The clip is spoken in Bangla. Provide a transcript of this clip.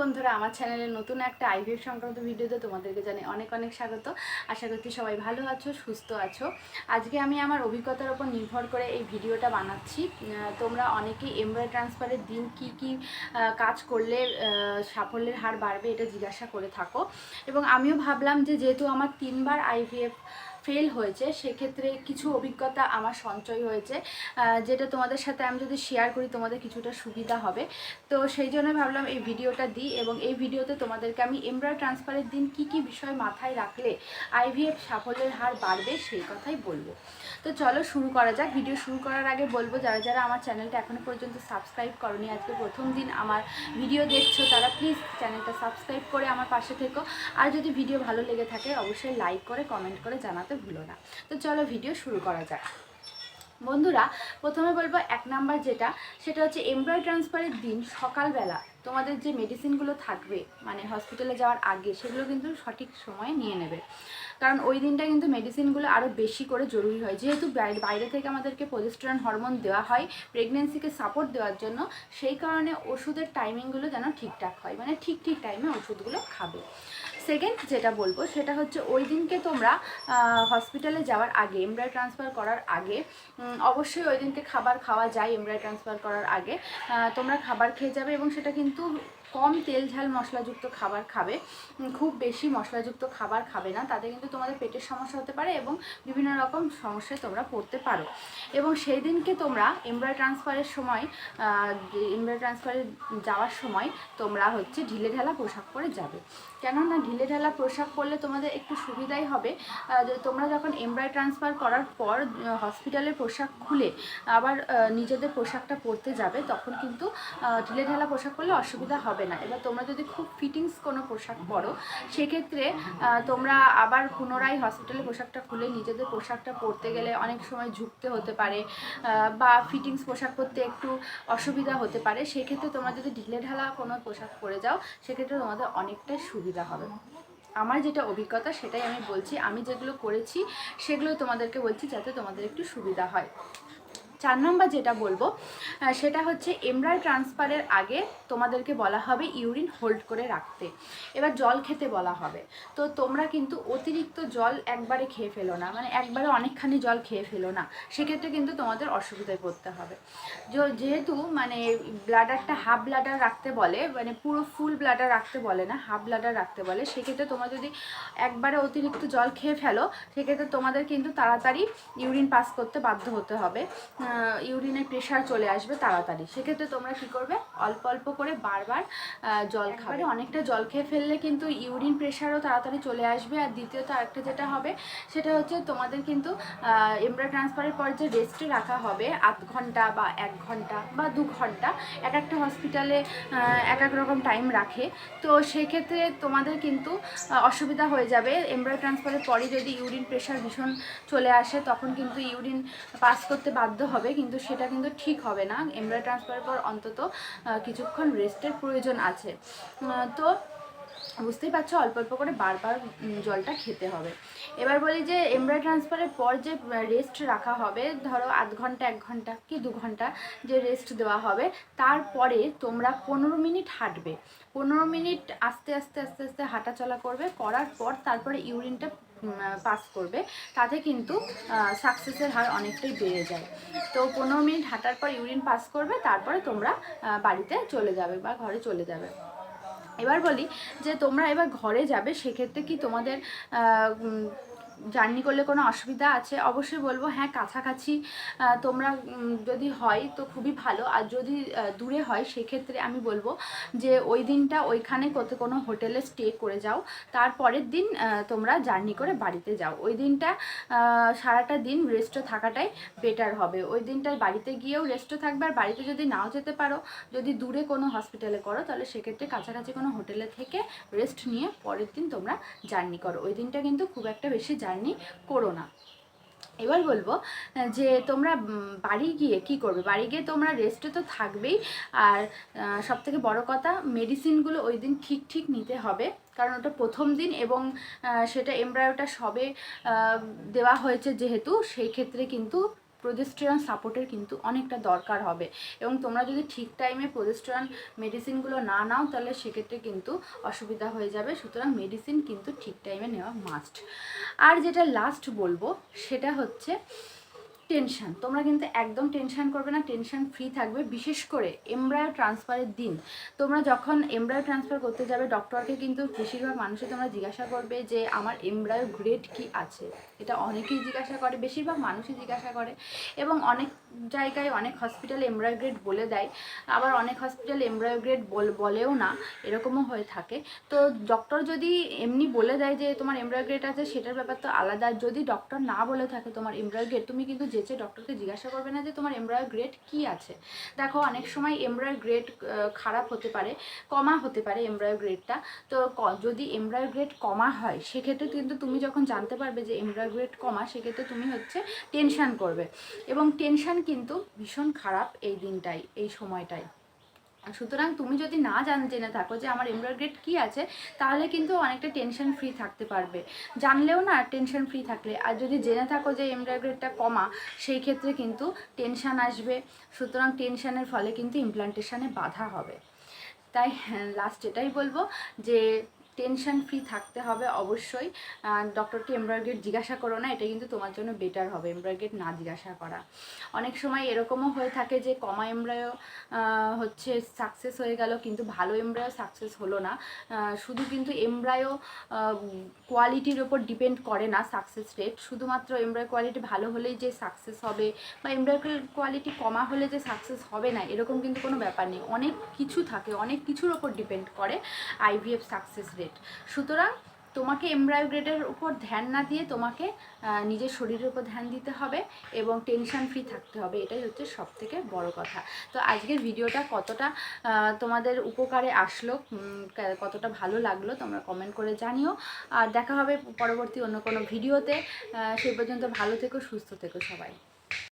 বন্ধুরা, আমার চ্যানেলে নতুন একটা আইভিএফ সংক্রান্ত ভিডিওতে তোমাদেরকে জানাই অনেক অনেক স্বাগত। আশা করছি সবাই ভালো আছো, সুস্থ আছো। আজকে আমি আমার অভিজ্ঞতার উপর নির্ভর করে এই ভিডিওটা বানাচ্ছি। তোমরা অনেকেই এমব্রয় ট্রান্সফারের দিন কি কি কাজ করলে সাফল্যের হার বাড়বে এটা জিজ্ঞাসা করে থাকো। এবং আমিও ভাবলাম যে যেহেতু আমার তিনবার আইভিএফ ফেল হয়েছে, সেক্ষেত্রে কিছু অভিজ্ঞতা আমার সঞ্চয় হয়েছে যেটা তোমাদের সাথে আমি যদি শেয়ার করি, তোমাদের কিছুটা সুবিধা হবে। তো সেই জন্য ভাবলাম এই ভিডিওটা দিই এবং এই ভিডিওতে তোমাদেরকে আমি এমব্রয় ট্রান্সফারের দিন কি কি বিষয় মাথায় রাখলে আইভিএফ সাফল্যের হার বাড়বে, সেই কথাই বলব। তো চলো শুরু করা যাক। ভিডিও শুরু করার আগে বলব, যারা যারা আমার চ্যানেলটা এখনও পর্যন্ত সাবস্ক্রাইব করনি, আজকে প্রথম দিন আমার ভিডিও দেখছ, তারা প্লিজ চ্যানেলটা সাবস্ক্রাইব করে আমার পাশে থেকো। আর যদি ভিডিও ভালো লেগে থাকে, অবশ্যই লাইক করে কমেন্ট করে জানাতে ভুলো না। তো চলো ভিডিও শুরু করা যাক। বন্ধুরা, প্রথমে বলব এক নাম্বার যেটা, সেটা হচ্ছে এমব্রয় ট্রান্সফারের দিন সকালবেলা তোমাদের যে মেডিসিনগুলো থাকবে মানে হসপিটালে যাওয়ার আগে, সেগুলো কিন্তু সঠিক সময়ে নিয়ে নেবে। কারণ ওই দিনটা কিন্তু মেডিসিনগুলো আরও বেশি করে জরুরি হয়। যেহেতু বাইরে থেকে আমাদেরকে প্রজেস্টেরন হরমোন দেওয়া হয় প্রেগনেন্সিকে সাপোর্ট দেওয়ার জন্য, সেই কারণে ওষুধের টাইমিংগুলো যেন ঠিকঠাক হয় মানে ঠিক ঠিক টাইমে ওষুধগুলো খাবে। সেকেন্ড যেটা বলব, সেটা হচ্ছে ওই দিনকে তোমরা হসপিটালে যাওয়ার আগে এমব্রয় ট্রান্সফার করার আগে অবশ্যই ওই দিনকে খাবার খাওয়া যায় এমব্রয় ট্রান্সফার করার আগে। তোমরা খাবার খেয়ে যাবে এবং সেটা কিন্তু কম তেল ঝাল মশলাযুক্ত খাবার খাবে। খুব বেশি মশলাযুক্ত খাবার খাবে না। তাতে কিন্তু তোমাদের পেটের সমস্যা হতে পারে এবং বিভিন্ন রকম সমস্যায় তোমরা পড়তে পারো। এবং সেই দিনকে তোমরা এমব্রয় ট্রান্সফারের সময় এমব্রয় ট্রান্সফারে যাওয়ার সময় তোমরা হচ্ছে ঢিলে ঢালা পোশাক পরে যাবে। কেননা ঢিলে ঢালা পোশাক পরলে তোমাদের একটু সুবিধাই হবে তোমরা যখন এমব্রয় ট্রান্সফার করার পর হসপিটালের পোশাক খুলে আবার নিজেদের পোশাকটা পরতে যাবে, তখন কিন্তু ঢিলে ঢালা পোশাক পরলে অসুবিধা হবে না। এবার তোমরা যদি খুব ফিটিংস কোনো পোশাক পরো, সেক্ষেত্রে তোমরা আবার পুনরায় হসপিটালে পোশাকটা খুলে নিজেদের পোশাকটা পরতে গেলে অনেক সময় ঝুঁকতে হতে পারে বা ফিটিংস পোশাক পরতে একটু অসুবিধা হতে পারে। সেক্ষেত্রে তোমরা যদি ঢিলে ঢালা কোনো পোশাক পরে যাও, সেক্ষেত্রে তোমাদের অনেকটাই সুবিধা হবে। আমার যেটা অভিজ্ঞতা সেটাই আমি বলছি। আমি যেগুলো করেছি, সেগুলো তোমাদেরকে বলছি যাতে তোমাদের একটু সুবিধা হয়। চার নম্বর যেটা বলব সেটা হচ্ছে এমব্রয় ট্রান্সফারের আগে তোমাদেরকে বলা হবে ইউরিন হোল্ড করে রাখতে। এবার জল খেতে বলা হবে। তো তোমরা কিন্তু অতিরিক্ত জল একবারে খেয়ে ফেলো না মানে একবারে অনেকখানি জল খেয়ে ফেলো না। সেক্ষেত্রে কিন্তু তোমাদের অসুবিধায় পড়তে হবে। যেহেতু মানে ব্লাডারটা হাফ ব্লাডার রাখতে বলে মানে পুরো ফুল ব্লাডার রাখতে বলে না, হাফ ব্লাডার রাখতে বলে, সেক্ষেত্রে তোমরা যদি একবারে অতিরিক্ত জল খেয়ে ফেলো, সেক্ষেত্রে তোমাদের কিন্তু তাড়াতাড়ি ইউরিন পাস করতে বাধ্য হতে হবে। ইউরিনের প্রেশার চলে আসবে তাড়াতাড়ি। সেক্ষেত্রে তোমরা কি করবে? অল্প অল্প করে বারবার জল খাবে। অনেকটা জল খেয়ে ফেললে কিন্তু ইউরিন প্রেশারও তাড়াতাড়ি চলে আসবে। আর দ্বিতীয়ত আরেকটা যেটা হবে সেটা হচ্ছে তোমাদের কিন্তু এমব্রা ট্রান্সফারের পর যে রেস্টে রাখা হবে আধ ঘণ্টা বা এক ঘণ্টা বা দু ঘণ্টা এক একটা হসপিটালে এক এক রকম টাইম রাখে। তো সেক্ষেত্রে তোমাদের কিন্তু অসুবিধা হয়ে যাবে। এমব্রয় ট্রান্সফারের পরে যদি ইউরিন প্রেশার ভীষণ চলে আসে তখন কিন্তু ইউরিন পাস করতে বাধ্য হবে, কিন্তু সেটা কিন্তু ঠিক হবে না। এমব্রয়ডারি ট্রান্সফারের পর অন্তত কিছুক্ষণ রেস্টের প্রয়োজন আছে। তো বুঝতেই পারছ? অল্প অল্প করে বারবার জলটা খেতে হবে। এবার বলি যে এমব্রয় ট্রান্সফারের পর যে রেস্ট রাখা হবে, ধরো আধ ঘণ্টা, এক ঘণ্টা কি দু ঘণ্টা যে রেস্ট দেওয়া হবে, তারপরে তোমরা পনেরো মিনিট হাঁটবে। পনেরো মিনিট আস্তে আস্তে আস্তে আস্তে হাঁটা চলা করবে, করার পর তারপরে ইউরিনটা পাস করবে। তাতে কিন্তু সাকসেসের হার অনেকটাই বেড়ে যায়। তো পনেরো মিনিট হাঁটার পর ইউরিন পাস করবে, তারপরে তোমরা বাড়িতে চলে যাবে বা ঘরে চলে যাবে। এবার বলি যে তোমরা এবার ঘরে যাবে সেক্ষেত্রে কি তোমাদের জার্নি করলে কোনো অসুবিধা আছে? অবশ্যই বলব হ্যাঁ কাছাকাছি তোমরা যদি হয় তো খুবই ভালো। আর যদি দূরে হয় সেক্ষেত্রে আমি বলব যে ওই দিনটা ওইখানে কত কোনো হোটেলে স্টে করে যাও। তারপরের দিন তোমরা জার্নি করে বাড়িতে যাও। ওই দিনটা সারাটা দিন রেস্টে থাকাটাই বেটার হবে। ওই দিনটায় বাড়িতে গিয়েও রেস্টে থাকবে। আর বাড়িতে যদি নাও যেতে পারো, যদি দূরে কোনো হসপিটালে করো, তাহলে সেক্ষেত্রে কাছাকাছি কোনো হোটেলে থেকে রেস্ট নিয়ে পরের দিন তোমরা জার্নি করো। ওই দিনটা কিন্তু খুব একটা বেশি জার্নি করো না। এবার বলব যে তোমরা বাড়ি গিয়ে কি করবে? বাড়ি গিয়ে তোমরা রেস্টে তো থাকবেই। আর সব থেকে বড়ো কথা মেডিসিনগুলো ওই দিন ঠিক ঠিক নিতে হবে। কারণ ওটা প্রথম দিন এবং সেটা এমব্রায়োটা সবে দেওয়া হয়েছে যেহেতু, সেই ক্ষেত্রে কিন্তু প্রোজেস্টেরন সাপোর্টের কিন্তু অনেকটা দরকার হবে। এবং তোমরা যদি ঠিক টাইমে প্রোজেস্টেরন মেডিসিনগুলো না নাও, তাহলে সেক্ষেত্রে কিন্তু অসুবিধা হয়ে যাবে। সুতরাং মেডিসিন কিন্তু ঠিক টাইমে নেওয়া মাস্ট আর যেটা লাস্ট বলব, সেটা হচ্ছে টেনশন। তোমরা কিন্তু একদম টেনশন করবে না, টেনশন ফ্রি থাকবে। বিশেষ করে এমব্রায়ো ট্রান্সফারের দিন। তোমরা যখন এমব্রায়ো ট্রান্সফার করতে যাবে ডক্টরকে কিন্তু বেশিরভাগ মানুষই তোমরা জিজ্ঞাসা করবে যে, আমার এমব্রায়ো গ্রেড কি আছে? এটা অনেকেই জিজ্ঞাসা করে, বেশিরভাগ মানুষই জিজ্ঞাসা করে। এবং অনেক জায়গায় অনেক হসপিটাল এমব্রায়ো গ্রেড বলে দেয়। আবার অনেক হসপিটাল এমব্রায়ো গ্রেড বলেও না। এরকমও হয়ে থাকে। তো ডক্টর যদি এমনি বলে দেয় যে, তোমার এমব্রায়ো গ্রেড আছে, সেটার ব্যাপার তো আলাদা। যদি ডক্টর না বলে থাকে তোমার এমব্রায়ো গ্রেড তুমি কিন্তু যেচে ডক্টরকে জিজ্ঞাসা করবে না যে তোমার এমব্রয়ার গ্রেড কি আছে? দেখো, অনেক সময় এমব্রয়ার গ্রেড খারাপ হতে পারে, কমা হতে পারে এমব্রয়ার গ্রেডটা তো যদি এমব্রয়ার গ্রেড কমা হয়, সেক্ষেত্রে কিন্তু তুমি যখন জানতে পারবে যে এমব্রয়ার গ্রেড কমা, সেক্ষেত্রে তুমি হচ্ছে টেনশান করবে। এবং টেনশান কিন্তু ভীষণ খারাপ এই দিনটাই এই সময়টাই সুতরাং তুমি যদি না জান, জেনে থাকো যে আমার এমব্রয়েড কী আছে, তাহলে কিন্তু অনেকটা টেনশন ফ্রি থাকতে পারবে। জানলেও না টেনশন ফ্রি থাকলে। আর যদি জেনে থাকো যে এমব্রয়ডারিডটা কমা, সেই ক্ষেত্রে কিন্তু টেনশন আসবে। সুতরাং টেনশানের ফলে কিন্তু ইমপ্লান্টেশনে বাধা হবে। তাই লাস্ট এটাই বলব যে টেনশন ফ্রি থাকতে হবে অবশ্যই। ডক্টরকে এমব্রয়েডারি জিজ্ঞাসা করো না, এটা কিন্তু তোমার জন্য বেটার হবে এমব্রয়েডারি না জিজ্ঞাসা করা। অনেক সময় এরকমও হয়ে থাকে যে কমা এমব্রয়ো হচ্ছে সাকসেস হয়ে গেল কিন্তু ভালো এমব্রয়ো সাকসেস হলো না। শুধু কিন্তু এমব্রায়ো কোয়ালিটির ওপর ডিপেন্ড করে না সাকসেস রেট শুধুমাত্র এমব্রয়ো কোয়ালিটি ভালো হলেই যে সাকসেস হবে বা এমব্রয়ো কোয়ালিটি কমা হলে যে সাকসেস হবে না, এরকম কিন্তু কোনো ব্যাপার নেই। অনেক কিছু থাকে, অনেক কিছুর ওপর ডিপেন্ড করে আইভিএফ সাকসেস রেট সুতরাং তোমাকে এমব্রায়ো গ্রেডের উপর ধ্যান না দিয়ে তোমাকে নিজের শরীরের উপর ধ্যান দিতে হবে এবং টেনশন ফ্রি থাকতে হবে। এটাই হচ্ছে সব থেকে বড় কথা। তো আজকের ভিডিওটা কতটা তোমাদের উপকারে আসলো কতটা ভালো লাগল তোমরা কমেন্ট করে জানিও। আর দেখা হবে পরবর্তী অন্য কোনো ভিডিওতে। সেই পর্যন্ত ভালো থেকো, সুস্থ থেকো সবাই।